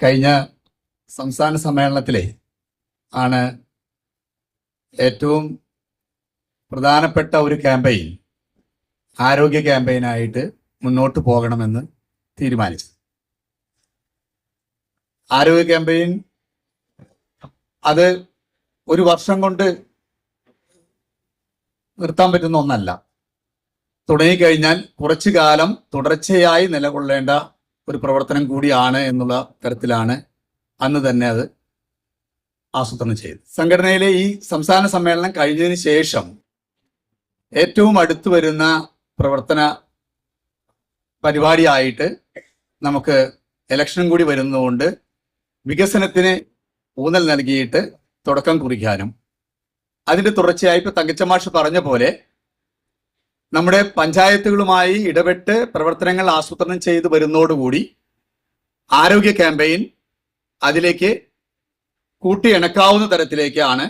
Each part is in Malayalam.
കഴിഞ്ഞ സംസ്ഥാന സമ്മേളനത്തിലെ ആണ് ഏറ്റവും പ്രധാനപ്പെട്ട ഒരു ക്യാമ്പയിൻ ആരോഗ്യ ക്യാമ്പയിനായിട്ട് മുന്നോട്ട് പോകണമെന്ന് തീരുമാനിച്ചു ആരോഗ്യ ക്യാമ്പയിൻ അത് ഒരു വർഷം കൊണ്ട് നിർത്താൻ പറ്റുന്ന ഒന്നല്ല. തുടങ്ങിക്കഴിഞ്ഞാൽ കുറച്ചു കാലം തുടർച്ചയായി നിലകൊള്ളേണ്ട ഒരു പ്രവർത്തനം കൂടിയാണ് എന്നുള്ള തരത്തിലാണ് അന്ന് തന്നെ അത് ആസൂത്രണം ചെയ്തത്. സംഘടനയിലെ ഈ സംസ്ഥാന സമ്മേളനം കഴിഞ്ഞതിന് ശേഷം ഏറ്റവും അടുത്തു വരുന്ന പ്രവർത്തന പരിപാടിയായിട്ട് നമുക്ക് ഇലക്ഷനും കൂടി വരുന്നതുകൊണ്ട് വികസനത്തിന് ഊന്നൽ നൽകിയിട്ട് തുടക്കം കുറിക്കാനും അതിന്റെ തുടർച്ചയായി ഇപ്പൊ തങ്കച്ചമാഷ് പറഞ്ഞ പോലെ നമ്മുടെ പഞ്ചായത്തുകളുമായി ഇടപെട്ട് പ്രവർത്തനങ്ങൾ ആസൂത്രണം ചെയ്ത് വരുന്നതോടുകൂടി ആരോഗ്യ ക്യാമ്പയിൻ അതിലേക്ക് കൂട്ടിയിണക്കാവുന്ന തരത്തിലേക്കാണ്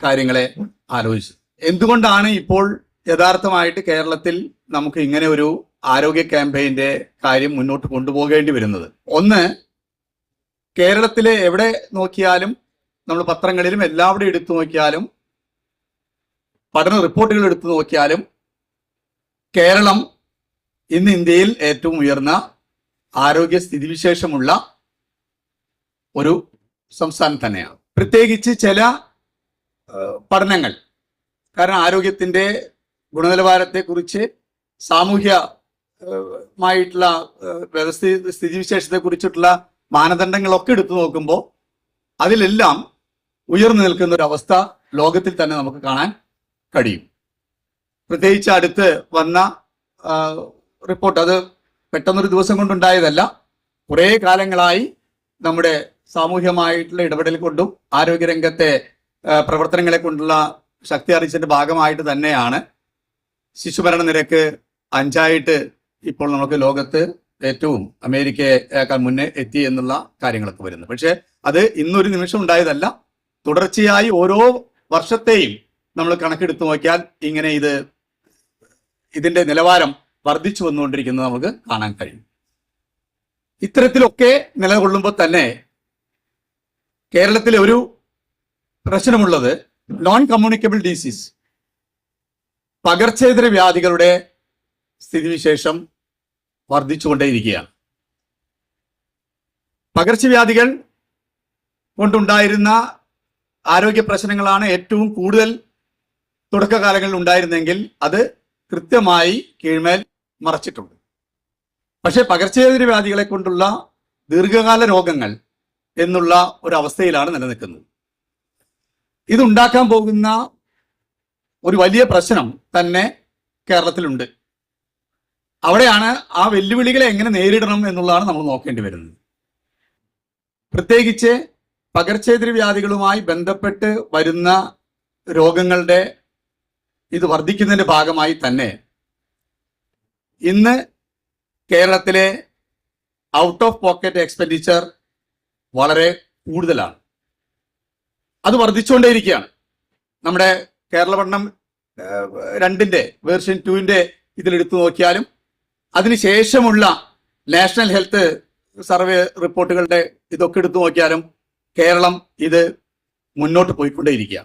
കാര്യങ്ങളെ ആലോചിച്ചത്. എന്തുകൊണ്ടാണ് ഇപ്പോൾ യഥാർത്ഥമായിട്ട് കേരളത്തിൽ നമുക്ക് ഇങ്ങനെ ഒരു ആരോഗ്യ ക്യാമ്പയിന്റെ കാര്യം മുന്നോട്ട് കൊണ്ടുപോകേണ്ടി വരുന്നത്? ഒന്ന് കേരളത്തിലെ എവിടെ നോക്കിയാലും നമ്മൾ പത്രങ്ങളിലും എല്ലാവിടെയും എടുത്തു നോക്കിയാലും പഠന റിപ്പോർട്ടുകൾ എടുത്തു നോക്കിയാലും കേരളം ഇന്ന് ഇന്ത്യയിൽ ഏറ്റവും ഉയർന്ന ആരോഗ്യ സ്ഥിതിവിശേഷമുള്ള ഒരു സംസ്ഥാനം തന്നെയാണ്. പ്രത്യേകിച്ച് ചില പഠനങ്ങൾ. കാരണം ആരോഗ്യത്തിന്റെ ഗുണനിലവാരത്തെക്കുറിച്ച് സാമൂഹ്യ മായിട്ടുള്ള ഏഹ്, വ്യവസ്ഥിതി സ്ഥിതിവിശേഷത്തെ കുറിച്ചിട്ടുള്ള മാനദണ്ഡങ്ങളൊക്കെ എടുത്തു നോക്കുമ്പോൾ അതിലെല്ലാം ഉയർന്നു നിൽക്കുന്ന ഒരു അവസ്ഥ ലോകത്തിൽ തന്നെ നമുക്ക് കാണാൻ കഴിയും. പ്രത്യേകിച്ച് അടുത്ത് വന്ന റിപ്പോർട്ട്. അത് പെട്ടെന്നൊരു ദിവസം കൊണ്ടുണ്ടായതല്ല. കുറേ കാലങ്ങളായി നമ്മുടെ സാമൂഹ്യമായിട്ടുള്ള ഇടപെടൽ കൊണ്ടും ആരോഗ്യരംഗത്തെ പ്രവർത്തനങ്ങളെ കൊണ്ടുള്ള ശക്തി അറിയിച്ചതിന്റെ ഭാഗമായിട്ട് തന്നെയാണ്. ശിശുമരണ നിരക്ക് അഞ്ചായിട്ട് ഇപ്പോൾ നമുക്ക് ലോകത്ത് ഏറ്റവും അമേരിക്കയേക്കാൾ മുന്നേ എത്തി എന്നുള്ള കാര്യങ്ങളൊക്കെ വരുന്നു പക്ഷെ അത് ഇന്നൊരു നിമിഷം ഉണ്ടായതല്ല. തുടർച്ചയായി ഓരോ വർഷത്തെയും നമ്മൾ കണക്കെടുത്ത് നോക്കിയാൽ ഇങ്ങനെ ഇത് ഇതിന്റെ നിലവാരം വർദ്ധിച്ചു വന്നുകൊണ്ടിരിക്കുന്നത് നമുക്ക് കാണാൻ കഴിയും. ഇത്തരത്തിലൊക്കെ നിലകൊള്ളുമ്പോൾ തന്നെ കേരളത്തിലെ ഒരു പ്രശ്നമുള്ളത് നോൺ കമ്മ്യൂണിക്കബിൾ ഡിസീസ് പകർച്ചേതര വ്യാധികളുടെ സ്ഥിതിവിശേഷം വർദ്ധിച്ചുകൊണ്ടേയിരിക്കുകയാണ്. പകർച്ചവ്യാധികൾ കൊണ്ടുണ്ടായിരുന്ന ആരോഗ്യ പ്രശ്നങ്ങളാണ് ഏറ്റവും കൂടുതൽ തുടക്കകാലങ്ങളിൽ ഉണ്ടായിരുന്നെങ്കിൽ അത് കൃത്യമായി കീഴ്മേൽ മറച്ചിട്ടുണ്ട്. പക്ഷേ പകർച്ചവ്യാധി വ്യാധികളെ കൊണ്ടുള്ള ദീർഘകാല രോഗങ്ങൾ എന്നുള്ള ഒരവസ്ഥയിലാണ് നിലനിൽക്കുന്നത്. ഇതുണ്ടാക്കാൻ പോകുന്ന ഒരു വലിയ പ്രശ്നം തന്നെ കേരളത്തിലുണ്ട്. അവിടെയാണ് ആ വെല്ലുവിളികളെ എങ്ങനെ നേരിടണം എന്നുള്ളതാണ് നമ്മൾ നോക്കേണ്ടി വരുന്നത്. പ്രത്യേകിച്ച് പകർച്ചേതര വ്യാധികളുമായി ബന്ധപ്പെട്ട് വരുന്ന രോഗങ്ങളുടെ ഇത് വർദ്ധിക്കുന്നതിന്റെ ഭാഗമായി തന്നെ ഇന്ന് കേരളത്തിലെ ഔട്ട് ഓഫ് പോക്കറ്റ് എക്സ്പെൻഡിച്ചർ വളരെ കൂടുതലാണ്. അത് വർദ്ധിച്ചുകൊണ്ടേയിരിക്കുകയാണ്. നമ്മുടെ കേരള പഠനം ഏഹ്, രണ്ടിന്റെ വേർഷൻ ടുവിന്റെ ഇതിലെടുത്തു നോക്കിയാലും അതിനുശേഷമുള്ള നാഷണൽ ഹെൽത്ത് സർവേ റിപ്പോർട്ടുകളുടെ ഇതൊക്കെ എടുത്തു നോക്കിയാലും കേരളം ഇത് മുന്നോട്ട് പോയിക്കൊണ്ടേയിരിക്കുക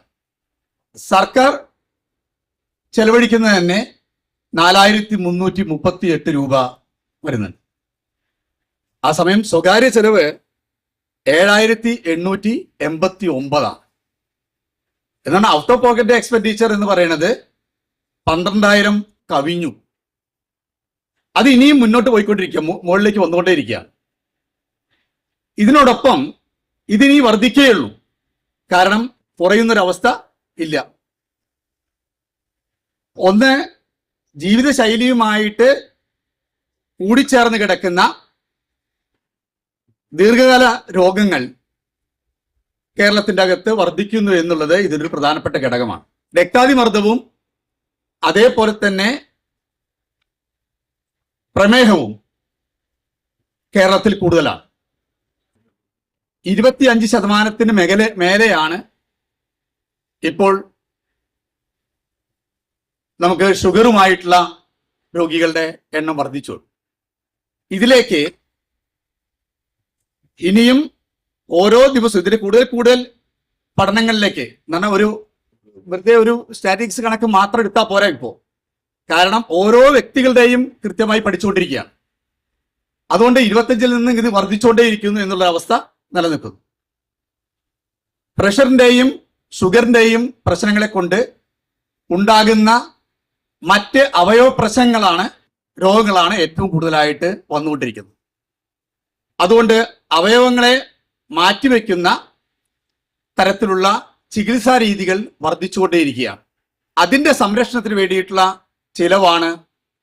സർക്കാർ ചെലവഴിക്കുന്നത് തന്നെ നാലായിരത്തി മുന്നൂറ്റി മുപ്പത്തി എട്ട് രൂപ വരുന്നുണ്ട്. ആ സമയം സ്വകാര്യ ചെലവ് ഏഴായിരത്തി എണ്ണൂറ്റി എൺപത്തി ഒമ്പതാണ് എന്നാണ് ഔട്ട് ഓഫ് പോക്കറ്റ് എക്സ്പെൻഡിച്ചർ എന്ന് പറയുന്നത് പന്ത്രണ്ടായിരം കവിഞ്ഞു. അത് ഇനിയും മുന്നോട്ട് പോയിക്കൊണ്ടിരിക്കുക മുകളിലേക്ക് വന്നുകൊണ്ടേയിരിക്കുക ഇതിനോടൊപ്പം ഇതിനി വർദ്ധിക്കുകയുള്ളൂ. കാരണം കുറയുന്നൊരവസ്ഥ ഇല്ല. ഒന്ന് ജീവിതശൈലിയുമായിട്ട് കൂടിച്ചേർന്ന് കിടക്കുന്ന ദീർഘകാല രോഗങ്ങൾ കേരളത്തിന്റെ അകത്ത് വർദ്ധിക്കുന്നു എന്നുള്ളത് ഇതിനൊരു പ്രധാനപ്പെട്ട ഘടകമാണ്. രക്താതിമർദ്ദവും അതേപോലെ തന്നെ പ്രമേഹവും കേരളത്തിൽ കൂടുതലാണ്. ഇരുപത്തിയഞ്ച് ശതമാനത്തിന് മേഖല മേലെയാണ് ഇപ്പോൾ നമുക്ക് ഷുഗറുമായിട്ടുള്ള രോഗികളുടെ എണ്ണം വർദ്ധിച്ചു. ഇതിലേക്ക് ഇനിയും ഓരോ ദിവസവും ഇതിൽ കൂടുതൽ കൂടുതൽ പഠനങ്ങളിലേക്ക് എന്ന് ഒരു വെറുതെ ഒരു സ്റ്റാറ്റിക്സ് കണക്ക് മാത്രം എടുത്താൽ പോരാ ഇപ്പോ. കാരണം ഓരോ വ്യക്തികളുടെയും കൃത്യമായി പഠിച്ചുകൊണ്ടിരിക്കുകയാണ്. അതുകൊണ്ട് ഇരുപത്തഞ്ചിൽ നിന്ന് ഇത് വർദ്ധിച്ചുകൊണ്ടേയിരിക്കുന്നു എന്നുള്ള അവസ്ഥ നിലനിൽക്കുന്നു. പ്രഷറിന്റെയും ഷുഗറിന്റെയും പ്രശ്നങ്ങളെ കൊണ്ട് ഉണ്ടാകുന്ന മറ്റ് അവയവ പ്രശ്നങ്ങളാണ് രോഗങ്ങളാണ് ഏറ്റവും കൂടുതലായിട്ട് വന്നുകൊണ്ടിരിക്കുന്നത്. അതുകൊണ്ട് അവയവങ്ങളെ മാറ്റിവെക്കുന്ന തരത്തിലുള്ള ചികിത്സാ രീതികൾ വർദ്ധിച്ചുകൊണ്ടേയിരിക്കുകയാണ്. അതിന്റെ സംരക്ഷണത്തിന് വേണ്ടിയിട്ടുള്ള ചിലവാണ്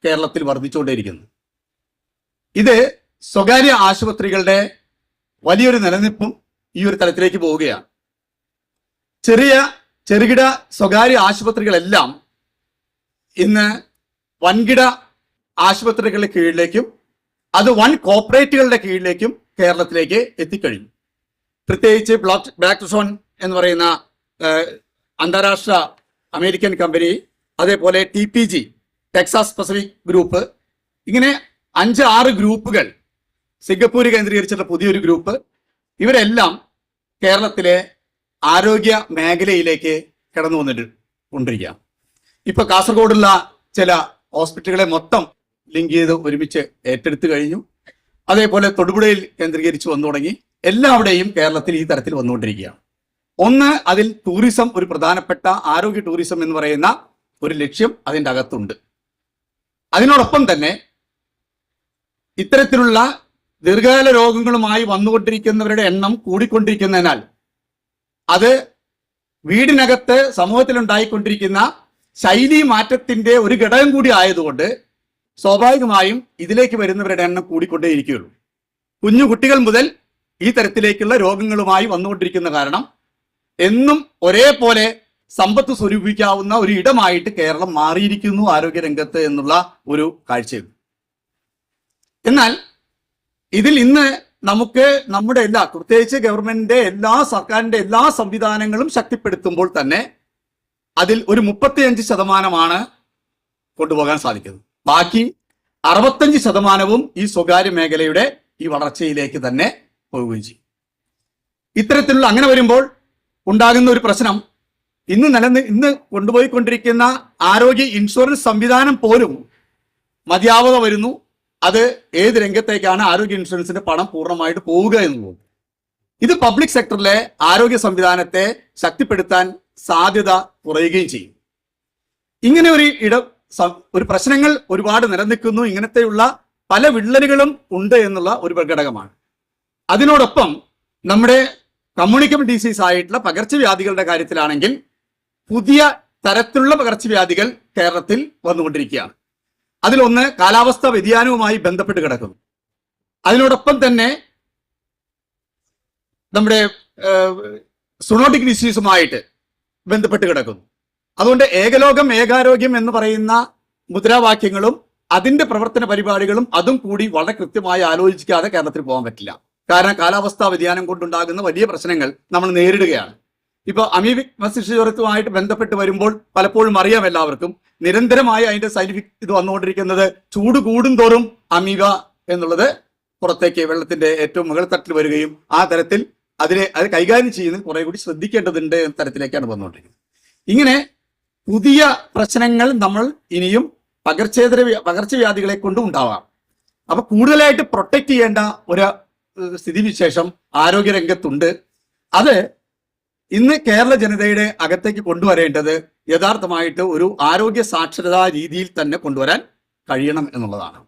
കേരളത്തിൽ വർദ്ധിച്ചുകൊണ്ടേയിരിക്കുന്നത്. ഇത് സ്വകാര്യ ആശുപത്രികളുടെ വലിയൊരു നിലനിൽപ്പും ഈ ഒരു തലത്തിലേക്ക് പോവുകയാണ്. ചെറിയ ചെറുകിട സ്വകാര്യ ആശുപത്രികളെല്ലാം ഇന്ന് വൻകിട ആശുപത്രികളുടെ കീഴിലേക്കും അത് വൻ കോപ്പറേറ്റുകളുടെ കീഴിലേക്കും കേരളത്തിലേക്ക് എത്തിക്കഴിഞ്ഞു. പ്രത്യേകിച്ച് ബ്ലാക്ക് ബ്ലാക്ക് സോൺ എന്ന് പറയുന്ന അന്താരാഷ്ട്ര അമേരിക്കൻ കമ്പനി അതേപോലെ T P G Texas Pacific group ഇങ്ങനെ അഞ്ച് ആറ് ഗ്രൂപ്പുകൾ സിംഗപ്പൂർ കേന്ദ്രീകരിച്ചിട്ടുള്ള പുതിയൊരു ഗ്രൂപ്പ് ഇവരെല്ലാം കേരളത്തിലെ ആരോഗ്യ മേഖലയിലേക്ക് കടന്നു വന്നിട്ട് കൊണ്ടിരിക്കുക ഇപ്പൊ കാസർഗോഡുള്ള ചില ഹോസ്പിറ്റലുകളെ മൊത്തം ലിങ്ക് ചെയ്ത് ഒരുമിച്ച് ഏറ്റെടുത്തു കഴിഞ്ഞു. അതേപോലെ തൊടുപുഴയിൽ കേന്ദ്രീകരിച്ച് വന്നു തുടങ്ങി. എല്ലാവിടെയും കേരളത്തിൽ ഈ തരത്തിൽ വന്നുകൊണ്ടിരിക്കുകയാണ്. ഒന്ന് അതിൽ ടൂറിസം ഒരു പ്രധാനപ്പെട്ട ആരോഗ്യ ടൂറിസം എന്ന് പറയുന്ന ഒരു ലക്ഷ്യം അതിന്റെ അകത്തുണ്ട്. അതിനോടൊപ്പം തന്നെ ഇത്തരത്തിലുള്ള ദീർഘകാല രോഗങ്ങളുമായി വന്നുകൊണ്ടിരിക്കുന്നവരുടെ എണ്ണം കൂടിക്കൊണ്ടിരിക്കുന്നതിനാൽ അത് വീടിനകത്ത് സമൂഹത്തിൽ ഉണ്ടായിക്കൊണ്ടിരിക്കുന്ന ശൈലി മാറ്റത്തിന്റെ ഒരു ഘടകം കൂടി ആയതുകൊണ്ട് സ്വാഭാവികമായും ഇതിലേക്ക് വരുന്നവരുടെ എണ്ണം കൂടിക്കൊണ്ടേയിരിക്കുകയുള്ളൂ. കുഞ്ഞു കുട്ടികൾ മുതൽ ഈ തരത്തിലേക്കുള്ള രോഗങ്ങളുമായി വന്നുകൊണ്ടിരിക്കുന്ന കാരണം എന്നും ഒരേപോലെ സമ്പത്ത് സ്വരൂപിക്കാവുന്ന ഒരു ഇടമായിട്ട് കേരളം മാറിയിരിക്കുന്നു ആരോഗ്യരംഗത്ത് എന്നുള്ള ഒരു കാഴ്ചയുണ്ട് എന്നാൽ ഇതിൽ ഇന്ന് നമുക്ക് നമ്മുടെ എല്ലാ പ്രത്യേകിച്ച് ഗവൺമെന്റിന്റെ എല്ലാ സർക്കാരിന്റെ എല്ലാ സംവിധാനങ്ങളും ശക്തിപ്പെടുത്തുമ്പോൾ തന്നെ അതിൽ ഒരു മുപ്പത്തിയഞ്ച് ശതമാനമാണ് കൊണ്ടുപോകാൻ സാധിക്കുന്നത്. ബാക്കി അറുപത്തഞ്ച് ശതമാനവും ഈ സ്വകാര്യ മേഖലയുടെ ഈ വളർച്ചയിലേക്ക് തന്നെ പോവുകയും ചെയ്യും. ഇത്തരത്തിലുള്ള അങ്ങനെ വരുമ്പോൾ ഉണ്ടാകുന്ന ഒരു പ്രശ്നം ഇന്ന് നിലനിന്ന് ഇന്ന് കൊണ്ടുപോയിക്കൊണ്ടിരിക്കുന്ന ആരോഗ്യ ഇൻഷുറൻസ് സംവിധാനം പോലും മതിയാവത വരുന്നു. അത് ഏത് രംഗത്തേക്കാണ് ആരോഗ്യ ഇൻഷുറൻസിന്റെ പണം പൂർണമായിട്ട് പോവുക എന്നുള്ളത്. ഇത് പബ്ലിക് സെക്ടറിലെ ആരോഗ്യ സംവിധാനത്തെ ശക്തിപ്പെടുത്താൻ സാധ്യത കുറയുകയും ചെയ്യും. ഇങ്ങനെ ഒരു ഇട ഒരു പ്രശ്നങ്ങൾ ഒരുപാട് നിലനിൽക്കുന്നു. ഇങ്ങനത്തെയുള്ള പല വിള്ളലുകളും ഉണ്ട് എന്നുള്ള ഒരു പ്രകടകമാണ്. അതിനോടൊപ്പം നമ്മുടെ കമ്മ്യൂണിക്കബിൾ ഡിസീസ് ആയിട്ടുള്ള പകർച്ചവ്യാധികളുടെ കാര്യത്തിലാണെങ്കിൽ പുതിയ തരത്തിലുള്ള പകർച്ചവ്യാധികൾ കേരളത്തിൽ വന്നുകൊണ്ടിരിക്കുകയാണ്. അതിലൊന്ന് കാലാവസ്ഥാ വ്യതിയാനവുമായി ബന്ധപ്പെട്ട് കിടക്കുന്നു. അതിനോടൊപ്പം തന്നെ നമ്മുടെ സുണോട്ടിക് ഡിസീസുമായിട്ട് ബന്ധപ്പെട്ട് കിടക്കുന്നു. അതുകൊണ്ട് ഏകലോകം ഏകാരോഗ്യം എന്ന് പറയുന്ന മുദ്രാവാക്യങ്ങളും അതിന്റെ പ്രവർത്തന പരിപാടികളും അതും കൂടി വളരെ കൃത്യമായി ആലോചിക്കാതെ കേരളത്തിൽ പോകാൻ പറ്റില്ല. കാരണം കാലാവസ്ഥാ വ്യതിയാനം കൊണ്ടുണ്ടാകുന്ന വലിയ പ്രശ്നങ്ങൾ നമ്മൾ നേരിടുകയാണ്. ഇപ്പൊ അമീബിക് മസ്തിഷ്കജ്വരത്തുമായിട്ട് ബന്ധപ്പെട്ട് വരുമ്പോൾ പലപ്പോഴും അറിയാം എല്ലാവർക്കും നിരന്തരമായി അതിന്റെ സൈന്റിഫിക് ഇത് വന്നുകൊണ്ടിരിക്കുന്നത് ചൂട് കൂടുന്തോറും അമീബ എന്നുള്ളത് പുറത്തേക്ക് വെള്ളത്തിന്റെ ഏറ്റവും മുകൾ തട്ടിൽ വരികയും ആ തരത്തിൽ അതിനെ അത് കൈകാര്യം ചെയ്യുന്ന കുറെ കൂടി ശ്രദ്ധിക്കേണ്ടതുണ്ട് എന്ന തരത്തിലേക്കാണ് വന്നുകൊണ്ടിരിക്കുന്നത്. ഇങ്ങനെ പുതിയ പ്രശ്നങ്ങൾ നമ്മൾ ഇനിയും പകർച്ചേതര വ്യ- പകർച്ചവ്യാധികളെ കൊണ്ടും ഉണ്ടാവാം. അപ്പൊ കൂടുതലായിട്ട് പ്രൊട്ടക്ട് ചെയ്യേണ്ട ഒരു സ്ഥിതിവിശേഷം ആരോഗ്യരംഗത്തുണ്ട്. അത് ഇന്ന് കേരള ജനതയുടെ അകത്തേക്ക് കൊണ്ടുവരേണ്ടത് യഥാർത്ഥമായിട്ട് ഒരു ആരോഗ്യ സാക്ഷരതാ രീതിയിൽ തന്നെ കൊണ്ടുവരാൻ കഴിയണം എന്നുള്ളതാണ്.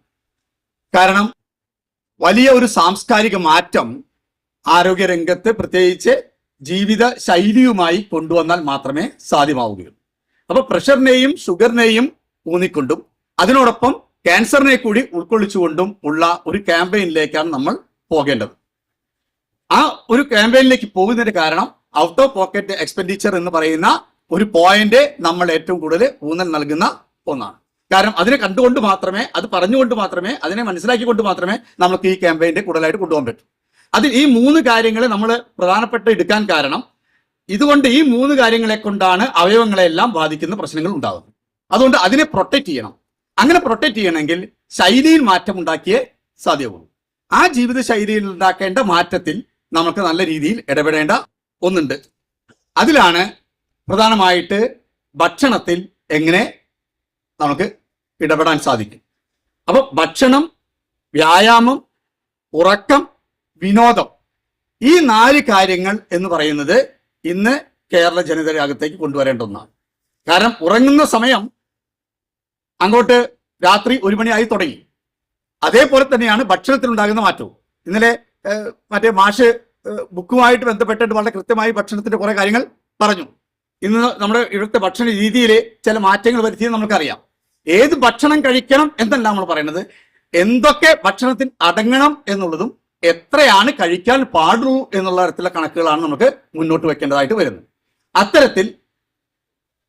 കാരണം വലിയ ഒരു സാംസ്കാരിക മാറ്റം ആരോഗ്യരംഗത്ത് പ്രത്യേകിച്ച് ജീവിത ശൈലിയുമായി കൊണ്ടുവന്നാൽ മാത്രമേ സാധ്യമാവുകയുള്ളൂ. അപ്പൊ പ്രഷറിനെയും ഷുഗറിനെയും ഊന്നിക്കൊണ്ടും അതിനോടൊപ്പം ക്യാൻസറിനെ കൂടി ഉൾക്കൊള്ളിച്ചുകൊണ്ടും ഉള്ള ഒരു ക്യാമ്പയിനിലേക്കാണ് നമ്മൾ പോകേണ്ടത്. ആ ഒരു ക്യാമ്പയിനിലേക്ക് പോകുന്നതിന്റെ കാരണം ഔട്ട് ഓഫ് പോക്കറ്റ് എക്സ്പെൻഡിച്ചർ എന്ന് പറയുന്ന ഒരു പോയിന്റ് നമ്മൾ ഏറ്റവും കൂടുതൽ ഊന്നൽ നൽകുന്ന ഒന്നാണ്. കാരണം അതിനെ കണ്ടുകൊണ്ട് മാത്രമേ അത് പറഞ്ഞുകൊണ്ട് മാത്രമേ അതിനെ മനസ്സിലാക്കിക്കൊണ്ട് മാത്രമേ നമുക്ക് ഈ ക്യാമ്പയിന്റെ കൂടുതലായിട്ട് കൊണ്ടുപോകാൻ പറ്റൂ. അതിൽ ഈ മൂന്ന് കാര്യങ്ങൾ നമ്മൾ പ്രധാനപ്പെട്ട എടുക്കാൻ കാരണം ഇതുകൊണ്ട് ഈ മൂന്ന് കാര്യങ്ങളെ കൊണ്ടാണ് അവയവങ്ങളെല്ലാം ബാധിക്കുന്ന പ്രശ്നങ്ങൾ ഉണ്ടാകുന്നത് അതുകൊണ്ട് അതിനെ പ്രൊട്ടക്ട് ചെയ്യണം. അങ്ങനെ പ്രൊട്ടക്ട് ചെയ്യണമെങ്കിൽ ശൈലിയിൽ മാറ്റം ഉണ്ടാക്കിയേ സാധ്യമാകും ആ ജീവിത ശൈലിയിൽ ഉണ്ടാക്കേണ്ട മാറ്റത്തിൽ നമുക്ക് നല്ല രീതിയിൽ ഇടപെടേണ്ട ഒന്നുണ്ട്. അതിലാണ് പ്രധാനമായിട്ട് ഭക്ഷണത്തിൽ എങ്ങനെ നമുക്ക് ഇടപെടാൻ സാധിക്കും. അപ്പോൾ ഭക്ഷണം വ്യായാമം ഉറക്കം വിനോദം. ഈ നാല് കാര്യങ്ങൾ എന്ന് പറയുന്നത് ഇന്ന് കേരള ജനതയുടെ അകത്തേക്ക് കൊണ്ടുവരേണ്ട ഒന്നാണ്. കാരണം ഉറങ്ങുന്ന സമയം അങ്ങോട്ട് രാത്രി ഒരു മണിയായി തുടങ്ങി. അതേപോലെ തന്നെയാണ് ഭക്ഷണത്തിലുണ്ടാകുന്ന മാറ്റവും. ഇന്നലെ മറ്റേ മാഷ് ബുക്കുമായിട്ട് ബന്ധപ്പെട്ടിട്ട് വളരെ കൃത്യമായി ഭക്ഷണത്തിന്റെ കുറെ കാര്യങ്ങൾ പറഞ്ഞു. ഇന്ന് നമ്മുടെ ഇവിടുത്തെ ഭക്ഷണ രീതിയിൽ ചില മാറ്റങ്ങൾ വരുത്തിയത് നമുക്കറിയാം. ഏത് ഭക്ഷണം കഴിക്കണം എന്നല്ല നമ്മൾ പറയുന്നത്. എന്തൊക്കെ ഭക്ഷണത്തിൽ അടങ്ങണം എന്നുള്ളതും എത്രയാണ് കഴിക്കാൻ പാടുള്ളൂ എന്നുള്ള തരത്തിലുള്ള കണക്കുകളാണ് നമുക്ക് മുന്നോട്ട് വെക്കേണ്ടതായിട്ട് വരുന്നത്. അത്തരത്തിൽ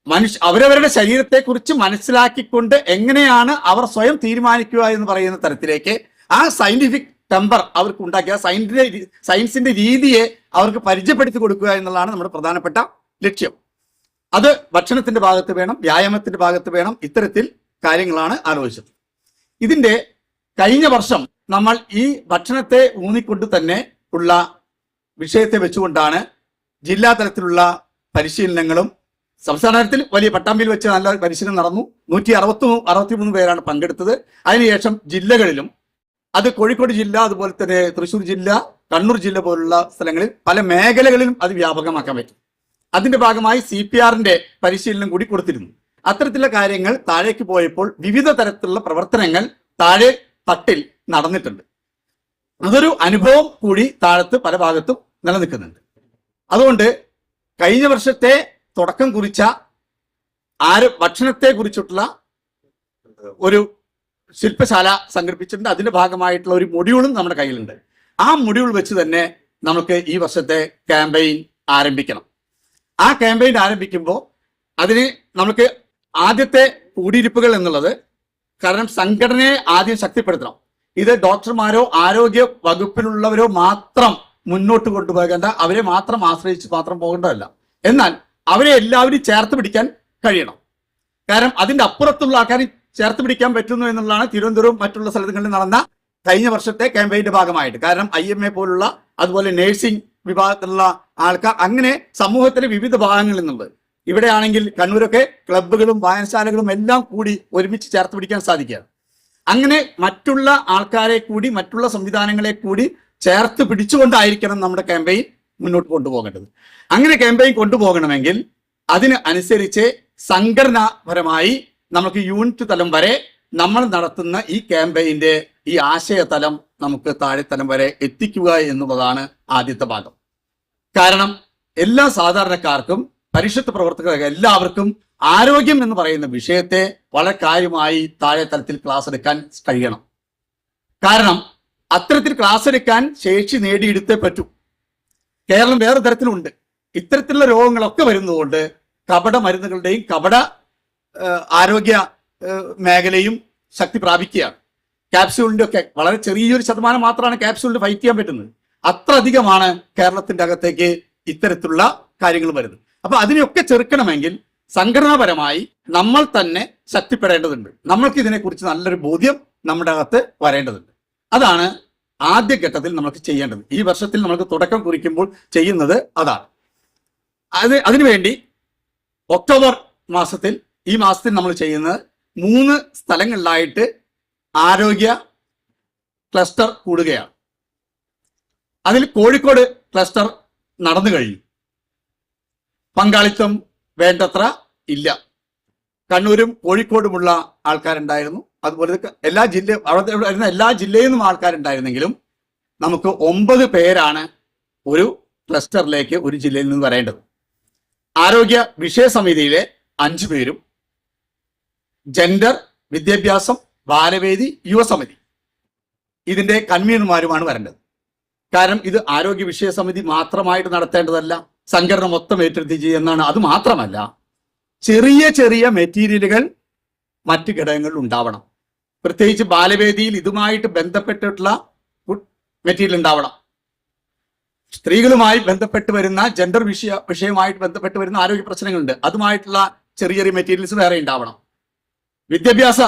മനുഷ്യ അവരവരുടെ ശരീരത്തെക്കുറിച്ച് മനസ്സിലാക്കിക്കൊണ്ട് എങ്ങനെയാണ് അവർ സ്വയം തീരുമാനിക്കുക എന്ന് പറയുന്ന തരത്തിലേക്ക് ആ സയന്റിഫിക് ടെമ്പർ അവർക്ക് ഉണ്ടാക്കിയ സയൻസിന്റെ സയൻസിന്റെ രീതിയെ അവർക്ക് പരിചയപ്പെടുത്തി കൊടുക്കുക എന്നുള്ളതാണ് നമ്മുടെ പ്രധാനപ്പെട്ട ലക്ഷ്യം. അത് ഭക്ഷണത്തിന്റെ ഭാഗത്ത് വേണം വ്യായാമത്തിന്റെ ഭാഗത്ത് വേണം ഇത്തരത്തിൽ കാര്യങ്ങളാണ് ആലോചിച്ചത്. ഇതിന്റെ കഴിഞ്ഞ വർഷം നമ്മൾ ഈ ഭക്ഷണത്തെ ഊന്നിക്കൊണ്ട് തന്നെ ഉള്ള വിഷയത്തെ വെച്ചുകൊണ്ടാണ് ജില്ലാ തലത്തിലുള്ള പരിശീലനങ്ങളും സംസ്ഥാന തലത്തിൽ വലിയ പട്ടാമ്പിയിൽ വെച്ച് നല്ല പരിശീലനം നടന്നു. നൂറ്റി അറുപത്തി അറുപത്തിമൂന്ന് പേരാണ് പങ്കെടുത്തത്. അതിനുശേഷം ജില്ലകളിലും അത് കോഴിക്കോട് ജില്ല അതുപോലെ തന്നെ തൃശ്ശൂർ ജില്ല കണ്ണൂർ ജില്ല പോലുള്ള സ്ഥലങ്ങളിൽ പല മേഖലകളിലും അത് വ്യാപകമാക്കാൻ പറ്റും. അതിന്റെ ഭാഗമായി സി പി ആറിന്റെ പരിശീലനം കൂടി കൊടുത്തിരുന്നു. അത്തരത്തിലുള്ള കാര്യങ്ങൾ താഴേക്ക് പോയപ്പോൾ വിവിധ തരത്തിലുള്ള പ്രവർത്തനങ്ങൾ താഴെ തട്ടിൽ നടന്നിട്ടുണ്ട്. അതൊരു അനുഭവം കൂടി താഴത്ത് പല ഭാഗത്തും നിലനിൽക്കുന്നുണ്ട്. അതുകൊണ്ട് കഴിഞ്ഞ വർഷത്തെ തുടക്കം കുറിച്ച ആര് ഭക്ഷണത്തെ കുറിച്ചിട്ടുള്ള ഒരു ശില്പശാല സംഘടിപ്പിച്ചിട്ടുണ്ട്. അതിന്റെ ഭാഗമായിട്ടുള്ള ഒരു മൊഡ്യൂളും നമ്മുടെ കയ്യിലുണ്ട്. ആ മൊഡ്യൂൾ വെച്ച് തന്നെ നമുക്ക് ഈ വർഷത്തെ ക്യാമ്പയിൻ ആരംഭിക്കണം. ആ ക്യാമ്പയിൻ ആരംഭിക്കുമ്പോൾ അതിന് നമുക്ക് ആദ്യത്തെ കൂടിയിരിപ്പുകൾ എന്നുള്ളത് കാരണം സംഘടനയെ ആദ്യം ശക്തിപ്പെടുത്തണം. ഇത് ഡോക്ടർമാരോ ആരോഗ്യ വകുപ്പിലുള്ളവരോ മാത്രം മുന്നോട്ട് കൊണ്ടുപോകേണ്ട അവരെ മാത്രം ആശ്രയിച്ച് മാത്രം പോകേണ്ടതല്ല. എന്നാൽ അവരെ എല്ലാവരും ചേർത്ത് പിടിക്കാൻ കഴിയണം. കാരണം അതിന്റെ അപ്പുറത്തുള്ള ആൾക്കാരെ ചേർത്ത് പിടിക്കാൻ പറ്റുന്നു എന്നുള്ളതാണ് തിരുവനന്തപുരം മറ്റുള്ള സ്ഥലങ്ങളിൽ നടന്ന കഴിഞ്ഞ വർഷത്തെ ക്യാമ്പയിന്റെ ഭാഗമായിട്ട്. കാരണം ഐ എം എ പോലുള്ള അതുപോലെ നഴ്സിംഗ് വിഭാഗത്തിലുള്ള ആൾക്കാർ അങ്ങനെ സമൂഹത്തിലെ വിവിധ ഭാഗങ്ങളിൽ നിന്നുള്ളത്. ഇവിടെയാണെങ്കിൽ കണ്ണൂരൊക്കെ ക്ലബ്ബുകളും വായനശാലകളും എല്ലാം കൂടി ഒരുമിച്ച് ചേർത്ത് പിടിക്കാൻ സാധിക്കുകയാണ്. അങ്ങനെ മറ്റുള്ള ആൾക്കാരെ കൂടി മറ്റുള്ള സംവിധാനങ്ങളെ കൂടി ചേർത്ത് പിടിച്ചുകൊണ്ടായിരിക്കണം നമ്മുടെ ക്യാമ്പയിൻ മുന്നോട്ട് കൊണ്ടുപോകേണ്ടത്. അങ്ങനെ ക്യാമ്പയിൻ കൊണ്ടുപോകണമെങ്കിൽ അതിന് അനുസരിച്ച് സംഘടനാപരമായി നമുക്ക് യൂണിറ്റ് തലം വരെ നമ്മൾ നടത്തുന്ന ഈ ക്യാമ്പയിന്റെ ഈ ആശയതലം നമുക്ക് താഴെത്തലം വരെ എത്തിക്കുക എന്നുള്ളതാണ് ആദ്യത്തെ ഭാഗം. കാരണം എല്ലാ സാധാരണക്കാർക്കും പരിഷത്ത് പ്രവർത്തകർ എല്ലാവർക്കും ആരോഗ്യം എന്ന് പറയുന്ന വിഷയത്തെ വളരെ കാര്യമായി താഴെ തലത്തിൽ ക്ലാസ് എടുക്കാൻ കഴിയണം. കാരണം അത്തരത്തിൽ ക്ലാസ് എടുക്കാൻ ശേഷി നേടിയെടുത്തേ പറ്റൂ. കേരളം വേറെ തരത്തിലുണ്ട്. ഇത്തരത്തിലുള്ള രോഗങ്ങളൊക്കെ വരുന്നതുകൊണ്ട് കപട മരുന്നുകളുടെയും കപട ആരോഗ്യ മേഖലയും ശക്തി പ്രാപിക്കുകയാണ്. ക്യാപ്സ്യൂളിന്റെ ഒക്കെ വളരെ ചെറിയൊരു ശതമാനം മാത്രമാണ് ക്യാപ്സ്യൂളിന് ഫൈറ്റ് ചെയ്യാൻ പറ്റുന്നത്. അത്ര അധികമാണ് കേരളത്തിന്റെ അകത്തേക്ക് ഇത്തരത്തിലുള്ള കാര്യങ്ങൾ വരുന്നത്. അപ്പൊ അതിനെയൊക്കെ ചെറുക്കണമെങ്കിൽ സംഘടനാപരമായി നമ്മൾ തന്നെ ശക്തിപ്പെടേണ്ടതുണ്ട്. നമ്മൾക്ക് ഇതിനെക്കുറിച്ച് നല്ലൊരു ബോധ്യം നമ്മുടെ അകത്ത് വരേണ്ടതുണ്ട്. അതാണ് ആദ്യഘട്ടത്തിൽ നമ്മൾക്ക് ചെയ്യേണ്ടത്. ഈ വർഷത്തിൽ നമ്മൾക്ക് തുടക്കം കുറിക്കുമ്പോൾ ചെയ്യുന്നത് അതാണ്. അത് അതിനുവേണ്ടി ഒക്ടോബർ മാസത്തിൽ ഈ മാസത്തിൽ നമ്മൾ ചെയ്യുന്നത് മൂന്ന് സ്ഥലങ്ങളിലായിട്ട് ആരോഗ്യ ക്ലസ്റ്റർ കൂടുകയാണ്. അതിൽ കോഴിക്കോട് ക്ലസ്റ്റർ നടന്നു കഴിഞ്ഞു. പങ്കാളിത്തം വേണ്ടത്ര ഇല്ല. കണ്ണൂരും കോഴിക്കോടുമുള്ള ആൾക്കാരുണ്ടായിരുന്നു. അതുപോലെ എല്ലാ ജില്ല അവിടെ വരുന്ന എല്ലാ ജില്ലയിൽ നിന്നും ആൾക്കാരുണ്ടായിരുന്നെങ്കിലും നമുക്ക് ഒമ്പത് പേരാണ് ഒരു ക്ലസ്റ്ററിലേക്ക് ഒരു ജില്ലയിൽ നിന്ന് വരേണ്ടത്. ആരോഗ്യ വിഷയ സമിതിയിലെ അഞ്ചു പേരും ജെൻഡർ വിദ്യാഭ്യാസം ബാലവേദി യുവസമിതി. ഇതിന്റെ കൺവീനർമാരുമാണ് വരേണ്ടത്. കാരണം ഇത് ആരോഗ്യ വിഷയ സമിതി മാത്രമായിട്ട് നടത്തേണ്ടതല്ല. സംഘടന മൊത്തം ഏറ്റെടുത്ത് ചെയ്യുന്നതാണ് അത് മാത്രമല്ല ചെറിയ ചെറിയ മെറ്റീരിയലുകൾ മറ്റ് ഘടകങ്ങളിൽ ഉണ്ടാവണം. പ്രത്യേകിച്ച് ബാലവേദിയിൽ ഇതുമായിട്ട് ബന്ധപ്പെട്ടിട്ടുള്ള മെറ്റീരിയൽ ഉണ്ടാവണം. സ്ത്രീകളുമായി ബന്ധപ്പെട്ട് വരുന്ന ജെൻഡർ വിഷയ വിഷയവുമായിട്ട് ബന്ധപ്പെട്ട് വരുന്ന ആരോഗ്യ പ്രശ്നങ്ങളുണ്ട്. അതുമായിട്ടുള്ള ചെറിയ ചെറിയ മെറ്റീരിയൽസ് വേറെ ഉണ്ടാവണം. വിദ്യാഭ്യാസ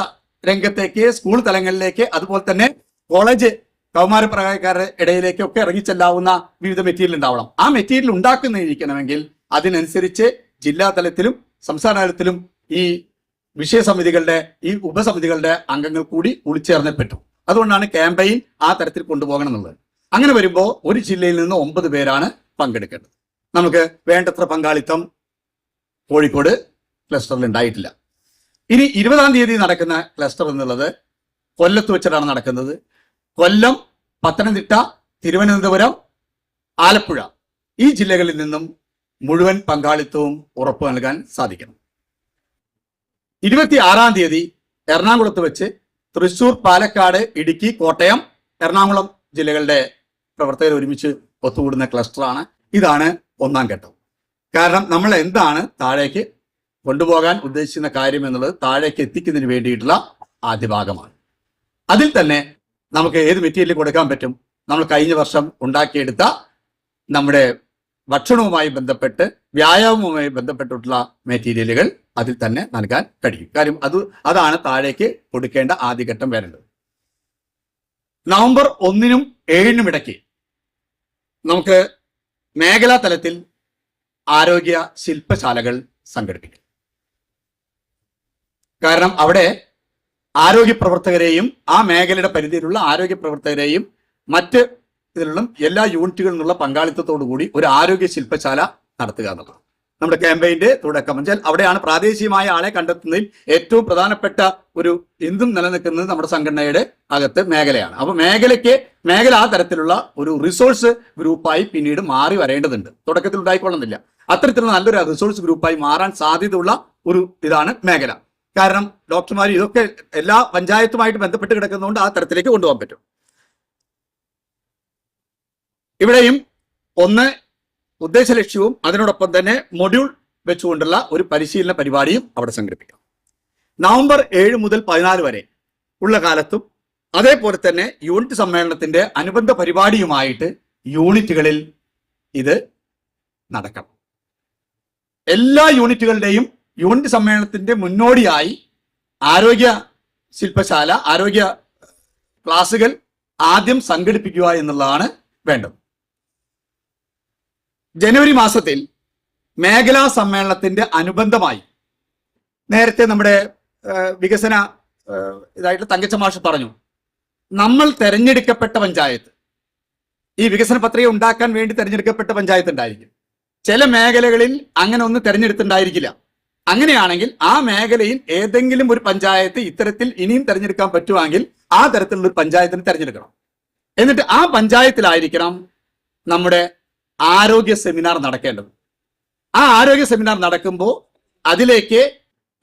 രംഗത്തേക്ക് സ്കൂൾ തലങ്ങളിലേക്ക് അതുപോലെ തന്നെ കോളേജ് കൗമാരപ്രായക്കാരുടെ ഇടയിലേക്കൊക്കെ ഇറങ്ങിച്ചെല്ലാവുന്ന വിവിധ മെറ്റീരിയൽ ഉണ്ടാവണം. ആ മെറ്റീരിയൽ ഉണ്ടാക്കുന്നതിരിക്കണമെങ്കിൽ അതിനനുസരിച്ച് ജില്ലാ തലത്തിലും സംസ്ഥാന തലത്തിലും ഈ വിഷയസമിതികളുടെ ഈ ഉപസമിതികളുടെ അംഗങ്ങൾ കൂടി ഉൾച്ചേർന്നേ പറ്റും അതുകൊണ്ടാണ് ക്യാമ്പയിൻ ആ തരത്തിൽ കൊണ്ടുപോകണം എന്നുള്ളത്. അങ്ങനെ വരുമ്പോൾ ഒരു ജില്ലയിൽ നിന്ന് ഒമ്പത് പേരാണ് പങ്കെടുക്കേണ്ടത്. നമുക്ക് വേണ്ടത്ര പങ്കാളിത്തം കോഴിക്കോട് ക്ലസ്റ്ററിൽ ഉണ്ടായിട്ടില്ല. ഇനി ഇരുപതാം തീയതി നടക്കുന്ന ക്ലസ്റ്റർ എന്നുള്ളത് കൊല്ലത്ത് വെച്ചിട്ടാണ് നടക്കുന്നത്. കൊല്ലം പത്തനംതിട്ട തിരുവനന്തപുരം ആലപ്പുഴ. ഈ ജില്ലകളിൽ നിന്നും മുഴുവൻ പങ്കാളിത്തവും ഉറപ്പു നൽകാൻ സാധിക്കണം. ഇരുപത്തി ആറാം തീയതി എറണാകുളത്ത് വെച്ച് തൃശൂർ പാലക്കാട് ഇടുക്കി കോട്ടയം എറണാകുളം ജില്ലകളുടെ പ്രവർത്തകർ ഒരുമിച്ച് ഒത്തുകൂടുന്ന ക്ലസ്റ്ററാണ്. ഇതാണ് ഒന്നാം ഘട്ടം. കാരണം നമ്മൾ എന്താണ് താഴേക്ക് കൊണ്ടുപോകാൻ ഉദ്ദേശിക്കുന്ന കാര്യം എന്നുള്ളത് താഴേക്ക് എത്തിക്കുന്നതിന് വേണ്ടിയിട്ടുള്ള ആദ്യ ഭാഗമാണ്. അതിൽ തന്നെ നമുക്ക് ഏത് മെറ്റീരിയൽ കൊടുക്കാൻ പറ്റും? നമ്മൾ കഴിഞ്ഞ വർഷം ഉണ്ടാക്കിയെടുത്ത നമ്മുടെ ഭക്ഷണവുമായി ബന്ധപ്പെട്ട് വ്യായാമവുമായി ബന്ധപ്പെട്ടിട്ടുള്ള മെറ്റീരിയലുകൾ അതിൽ തന്നെ നൽകാൻ കഴിയും. കാര്യം അത് അതാണ് താഴേക്ക് കൊടുക്കേണ്ട ആദ്യഘട്ടം വരേണ്ടത്. നവംബർ ഒന്നിനും ഏഴിനും ഇടയ്ക്ക് നമുക്ക് മേഖലാ തലത്തിൽ ആരോഗ്യ ശില്പശാലകൾ സംഘടിപ്പിക്കും. കാരണം അവിടെ ആരോഗ്യ പ്രവർത്തകരെയും ആ മേഖലയുടെ പരിധിയിലുള്ള ആരോഗ്യ പ്രവർത്തകരെയും മറ്റ് ഇതിലുള്ള എല്ലാ യൂണിറ്റുകളിൽ നിന്നുള്ള പങ്കാളിത്തത്തോടു കൂടി ഒരു ആരോഗ്യ ശില്പശാല നടത്തുക എന്നുള്ളത്. നമ്മുടെ ക്യാമ്പയിന്റെ തുടക്കം. വെച്ചാൽ അവിടെയാണ് പ്രാദേശികമായ ആളെ കണ്ടെത്തുന്നതിൽ ഏറ്റവും പ്രധാനപ്പെട്ട ഒരു എന്തും നിലനിൽക്കുന്നത് നമ്മുടെ സംഘടനയുടെ അകത്ത് മേഖലയാണ്. അപ്പൊ മേഖലയ്ക്ക് മേഖല ആ തരത്തിലുള്ള ഒരു റിസോഴ്സ് ഗ്രൂപ്പായി പിന്നീട് മാറി വരേണ്ടതുണ്ട്. തുടക്കത്തിൽ ഉണ്ടായിക്കൊള്ളുന്നില്ല. അത്തരത്തിലുള്ള നല്ലൊരു റിസോഴ്സ് ഗ്രൂപ്പായി മാറാൻ സാധ്യതയുള്ള ഒരു ഇതാണ് മേഖല. കാരണം ഡോക്ടർമാർ ഇതൊക്കെ എല്ലാ പഞ്ചായത്തുമായിട്ട് ബന്ധപ്പെട്ട് കിടക്കുന്നതുകൊണ്ട് ആ തരത്തിലേക്ക് കൊണ്ടുപോകാൻ പറ്റും. ഇവിടെയും ഒന്ന് ഉദ്ദേശ ലക്ഷ്യവും അതിനോടൊപ്പം തന്നെ മൊഡ്യൂൾ വെച്ചുകൊണ്ടുള്ള ഒരു പരിശീലന പരിപാടിയും അവിടെ സംഘടിപ്പിക്കാം. നവംബർ ഏഴ് മുതൽ പതിനാല് വരെ ഉള്ള കാലത്തും അതേപോലെ തന്നെ യൂണിറ്റ് സമ്മേളനത്തിന്റെ അനുബന്ധ പരിപാടിയുമായിട്ട് യൂണിറ്റുകളിൽ ഇത് നടക്കണം. എല്ലാ യൂണിറ്റുകളുടെയും യൂണിറ്റ് സമ്മേളനത്തിന്റെ മുന്നോടിയായി ആരോഗ്യ ശില്പശാല ആരോഗ്യ ക്ലാസുകൾ ആദ്യം സംഘടിപ്പിക്കുക എന്നുള്ളതാണ് വേണ്ടത്. ജനുവരി മാസത്തിൽ മേഖലാ സമ്മേളനത്തിന്റെ അനുബന്ധമായി നേരത്തെ നമ്മുടെ വികസന ഇതായിട്ട് തങ്കച്ച മാഷ് പറഞ്ഞു നമ്മൾ തെരഞ്ഞെടുക്കപ്പെട്ട പഞ്ചായത്ത് ഈ വികസന പത്രിക ഉണ്ടാക്കാൻ വേണ്ടി തെരഞ്ഞെടുക്കപ്പെട്ട പഞ്ചായത്ത് ഉണ്ടായിരിക്കും. ചില മേഖലകളിൽ അങ്ങനെ ഒന്നും തെരഞ്ഞെടുത്തുണ്ടായിരിക്കില്ല അങ്ങനെയാണെങ്കിൽ ആ മേഖലയിൽ ഏതെങ്കിലും ഒരു പഞ്ചായത്ത് ഇത്തരത്തിൽ ഇനിയും തെരഞ്ഞെടുക്കാൻ പറ്റുവാങ്കിൽ ആ തരത്തിലുള്ള ഒരു പഞ്ചായത്തിന് തെരഞ്ഞെടുക്കണം. എന്നിട്ട് ആ പഞ്ചായത്തിലായിരിക്കണം നമ്മുടെ ആരോഗ്യ സെമിനാർ നടക്കേണ്ടത്. ആ ആരോഗ്യ സെമിനാർ നടക്കുമ്പോൾ അതിലേക്ക്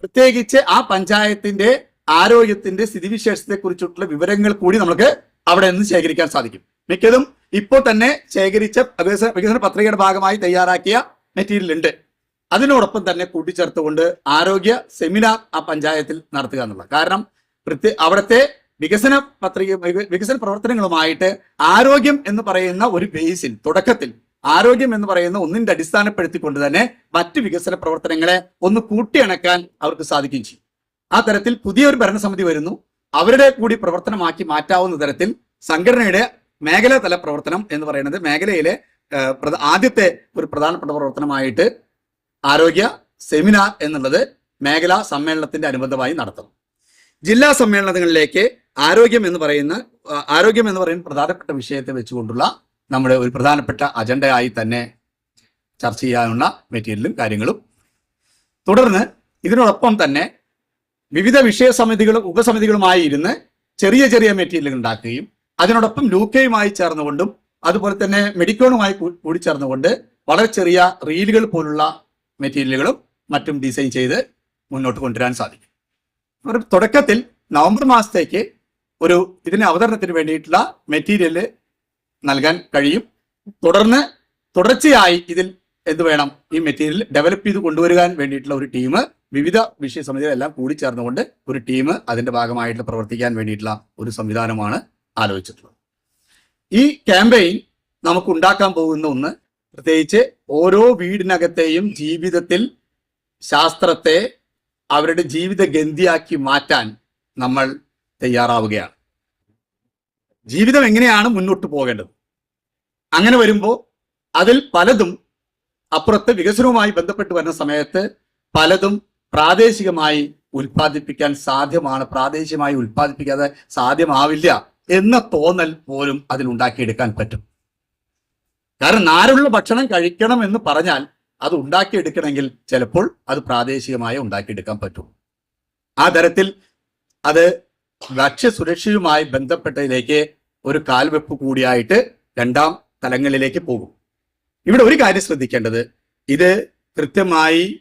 പ്രത്യേകിച്ച് ആ പഞ്ചായത്തിന്റെ ആരോഗ്യത്തിന്റെ സ്ഥിതിവിശേഷത്തെ കുറിച്ചിട്ടുള്ള വിവരങ്ങൾ കൂടി നമുക്ക് അവിടെ നിന്ന് ശേഖരിക്കാൻ സാധിക്കും. മിക്കതും ഇപ്പോൾ തന്നെ ശേഖരിച്ച വികസന വികസന പത്രികയുടെ ഭാഗമായി തയ്യാറാക്കിയ മെറ്റീരിയൽ ഉണ്ട് അതിനോടൊപ്പം തന്നെ കൂട്ടിച്ചേർത്തുകൊണ്ട് ആരോഗ്യ സെമിനാർ ആ പഞ്ചായത്തിൽ നടത്തുക എന്നുള്ളത്. കാരണം പ്രത്യേക അവിടുത്തെ വികസന പത്രിക വികസന പ്രവർത്തനങ്ങളുമായിട്ട് ആരോഗ്യം എന്ന് പറയുന്ന ഒരു ബേസിൽ തുടക്കത്തിൽ ആരോഗ്യം എന്ന് പറയുന്ന ഒന്നിന്റെ അടിസ്ഥാനപ്പെടുത്തിക്കൊണ്ട് തന്നെ മറ്റ് വികസന പ്രവർത്തനങ്ങളെ ഒന്ന് കൂട്ടിയണക്കാൻ അവർക്ക് സാധിക്കുകയും ചെയ്യും. ആ തരത്തിൽ പുതിയൊരു ഭരണസമിതി വരുന്നു. അവരുടെ കൂടി പ്രവർത്തനമാക്കി മാറ്റാവുന്ന തരത്തിൽ സംഘടനയുടെ മേഖലാതല പ്രവർത്തനം എന്ന് പറയുന്നത് മേഖലയിലെ ആദ്യത്തെ ഒരു പ്രധാനപ്പെട്ട പ്രവർത്തനമായിട്ട് ആരോഗ്യ സെമിനാർ എന്നുള്ളത് മേഖലാ സമ്മേളനത്തിന്റെ അനുബന്ധമായി നടത്തും ജില്ലാ സമ്മേളനങ്ങളിലേക്ക് ആരോഗ്യം എന്ന് പറയുന്ന ആരോഗ്യം എന്ന് പറയുന്ന പ്രധാനപ്പെട്ട വിഷയത്തെ വെച്ചുകൊണ്ടുള്ള നമ്മുടെ ഒരു പ്രധാനപ്പെട്ട അജണ്ടയായി തന്നെ ചർച്ച ചെയ്യാനുള്ള മെറ്റീരിയലും കാര്യങ്ങളും. തുടർന്ന് ഇതിനോടൊപ്പം തന്നെ വിവിധ വിഷയ സമിതികളും ഉപസമിതികളുമായി ഇരുന്ന് ചെറിയ ചെറിയ മെറ്റീരിയലുകൾ ഉണ്ടാക്കുകയും അതിനോടൊപ്പം ലൂക്കയുമായി ചേർന്നുകൊണ്ടും അതുപോലെ തന്നെ മെഡിക്കോണുമായി കൂടി ചേർന്നുകൊണ്ട് വളരെ ചെറിയ റീലുകൾ പോലുള്ള മെറ്റീരിയലുകളും മറ്റും ഡിസൈൻ ചെയ്ത് മുന്നോട്ട് കൊണ്ടുവരാൻ സാധിക്കും. ഒരു തുടക്കത്തിൽ നവംബർ മാസത്തേക്ക് ഒരു ഇതിന് അവതരണത്തിന് വേണ്ടിയിട്ടുള്ള മെറ്റീരിയൽ നൽകാൻ കഴിയും. തുടർന്ന് തുടർച്ചയായി ഇതിൽ എന്ത് വേണം? ഈ മെറ്റീരിയൽ ഡെവലപ്പ് ചെയ്ത് കൊണ്ടുവരാൻ വേണ്ടിയിട്ടുള്ള ഒരു ടീം വിവിധ വിഷയ സമിതികളെല്ലാം കൂടി ചേർന്നുകൊണ്ട് ഒരു ടീം അതിന്റെ ഭാഗമായിട്ട് പ്രവർത്തിക്കാൻ വേണ്ടിയിട്ടുള്ള ഒരു സംവിധാനമാണ് ആലോചിച്ചിട്ടുള്ളത്. ഈ ക്യാമ്പയിൻ നമുക്ക് ഉണ്ടാക്കാൻ പോകുന്ന ഒന്ന് പ്രത്യേകിച്ച് ഓരോ വീടിനകത്തെയും ജീവിതത്തിൽ ശാസ്ത്രത്തെ അവരുടെ ജീവിത ഗന്ധിയാക്കി മാറ്റാൻ നമ്മൾ തയ്യാറാവുകയാണ്. ജീവിതം എങ്ങനെയാണ് മുന്നോട്ട് പോകേണ്ടത്? അങ്ങനെ വരുമ്പോൾ അതിൽ പലതും അപ്പുറത്ത് വികസനവുമായി ബന്ധപ്പെട്ട് വരുന്ന സമയത്ത് പലതും പ്രാദേശികമായി ഉൽപ്പാദിപ്പിക്കാൻ സാധ്യമാണ്. പ്രാദേശികമായി ഉൽപ്പാദിപ്പിക്കാതെ സാധ്യമാവില്ല എന്ന തോന്നൽ പോലും അതിലുണ്ടാക്കിയെടുക്കാൻ പറ്റും. കാരണം നാരുള്ള ഭക്ഷണം കഴിക്കണം എന്ന് പറഞ്ഞാൽ അത് ഉണ്ടാക്കിയെടുക്കണമെങ്കിൽ ചിലപ്പോൾ അത് പ്രാദേശികമായി ഉണ്ടാക്കിയെടുക്കാൻ പറ്റും. ആ തരത്തിൽ അത് ഭക്ഷ്യസുരക്ഷയുമായി ബന്ധപ്പെട്ടതിലേക്ക് ഒരു കാൽവെപ്പ് കൂടിയായിട്ട് രണ്ടാം തലങ്ങളിലേക്ക് പോകും. ഇവിടെ ഒരു കാര്യം ശ്രദ്ധിക്കേണ്ടത്. ഇത് കൃത്യമായി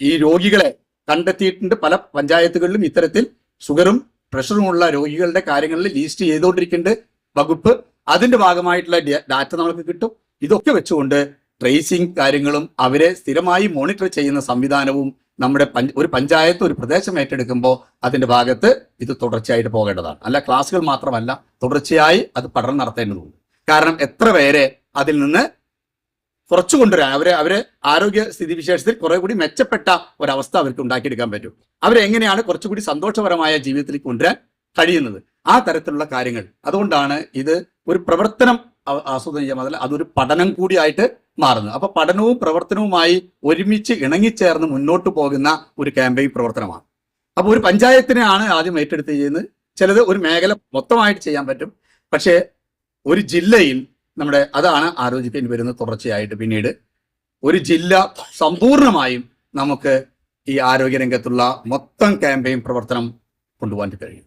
ഈ രോഗികളെ കണ്ടെത്തിയിട്ടുണ്ട്. പല പഞ്ചായത്തുകളിലും ഇത്തരത്തിൽ ഷുഗറും പ്രഷറും ഉള്ള രോഗികളുടെ കാര്യങ്ങളിൽ ലിസ്റ്റ് ചെയ്തുകൊണ്ടിരിക്കുന്നുണ്ട്. വകുപ്പ് അതിന്റെ ഭാഗമായിട്ടുള്ള ഡാറ്റ നമുക്ക് കിട്ടും. ഇതൊക്കെ വെച്ചുകൊണ്ട് ട്രേസിംഗ് കാര്യങ്ങളും അവരെ സ്ഥിരമായി മോണിറ്റർ ചെയ്യുന്ന സംവിധാനവും നമ്മുടെ ഒരു പഞ്ചായത്ത് ഒരു പ്രദേശം ഏറ്റെടുക്കുമ്പോൾ അതിന്റെ ഭാഗത്ത് ഇത് തുടർച്ചയായിട്ട് പോകേണ്ടതാണ്. അല്ല ക്ലാസ്സുകൾ മാത്രമല്ല തുടർച്ചയായി അത് പഠനം നടത്തേണ്ടതുണ്ട്. കാരണം എത്ര പേരെ അതിൽ നിന്ന് കുറച്ചു കൊണ്ടുവരാൻ അവരെ അവരെ ആരോഗ്യ സ്ഥിതി വിശേഷത്തിൽ കുറെ കൂടി മെച്ചപ്പെട്ട ഒരവസ്ഥ അവർക്ക് ഉണ്ടാക്കിയെടുക്കാൻ പറ്റും. അവരെങ്ങനെയാണ് കുറച്ചുകൂടി സന്തോഷപരമായ ജീവിതത്തിലേക്ക് കൊണ്ടുവരാൻ കഴിയുന്നത്? ആ തരത്തിലുള്ള കാര്യങ്ങൾ. അതുകൊണ്ടാണ് ഇത് ഒരു പ്രവർത്തനം ആസൂത്രണം ചെയ്യാൻ മാത്രമല്ല അതൊരു പഠനം കൂടിയായിട്ട് മാറുന്നു. അപ്പൊ പഠനവും പ്രവർത്തനവുമായി ഒരുമിച്ച് ഇണങ്ങിച്ചേർന്ന് മുന്നോട്ട് പോകുന്ന ഒരു ക്യാമ്പയിൻ പ്രവർത്തനമാണ്. അപ്പൊ ഒരു പഞ്ചായത്തിനെയാണ് ആദ്യം ഏറ്റെടുത്ത് ചെയ്യുന്നത്. ചിലത് ഒരു മേഖല മൊത്തമായിട്ട് ചെയ്യാൻ പറ്റും. പക്ഷേ ഒരു ജില്ലയിൽ നമ്മുടെ അതാണ് ആലോചിക്കേണ്ടി വരുന്നത് തുടർച്ചയായിട്ട് പിന്നീട്. ഒരു ജില്ല സമ്പൂർണമായും നമുക്ക് ഈ ആരോഗ്യരംഗത്തുള്ള മൊത്തം ക്യാമ്പയിൻ പ്രവർത്തനം കൊണ്ടുപോകാൻ കഴിയും.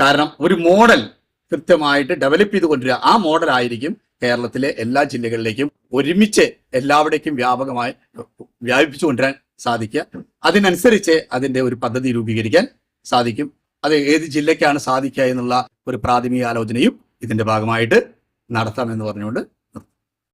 കാരണം ഒരു മോഡൽ കൃത്യമായിട്ട് ഡെവലപ്പ് ചെയ്ത് കൊണ്ടുവരിക. ആ മോഡലായിരിക്കും കേരളത്തിലെ എല്ലാ ജില്ലകളിലേക്കും ഒരുമിച്ച് എല്ലാവിടേക്കും വ്യാപകമായി വ്യാപിപ്പിച്ചു കൊണ്ടുവരാൻ സാധിക്കുക. അതിനനുസരിച്ച് അതിന്റെ ഒരു പദ്ധതി രൂപീകരിക്കാൻ സാധിക്കും. അത് ഏത് ജില്ലയ്ക്കാണ് സാധിക്കുക എന്നുള്ള ഒരു പ്രാഥമിക ആലോചനയും ഇതിന്റെ ഭാഗമായിട്ട് നടത്താമെന്ന് പറഞ്ഞുകൊണ്ട്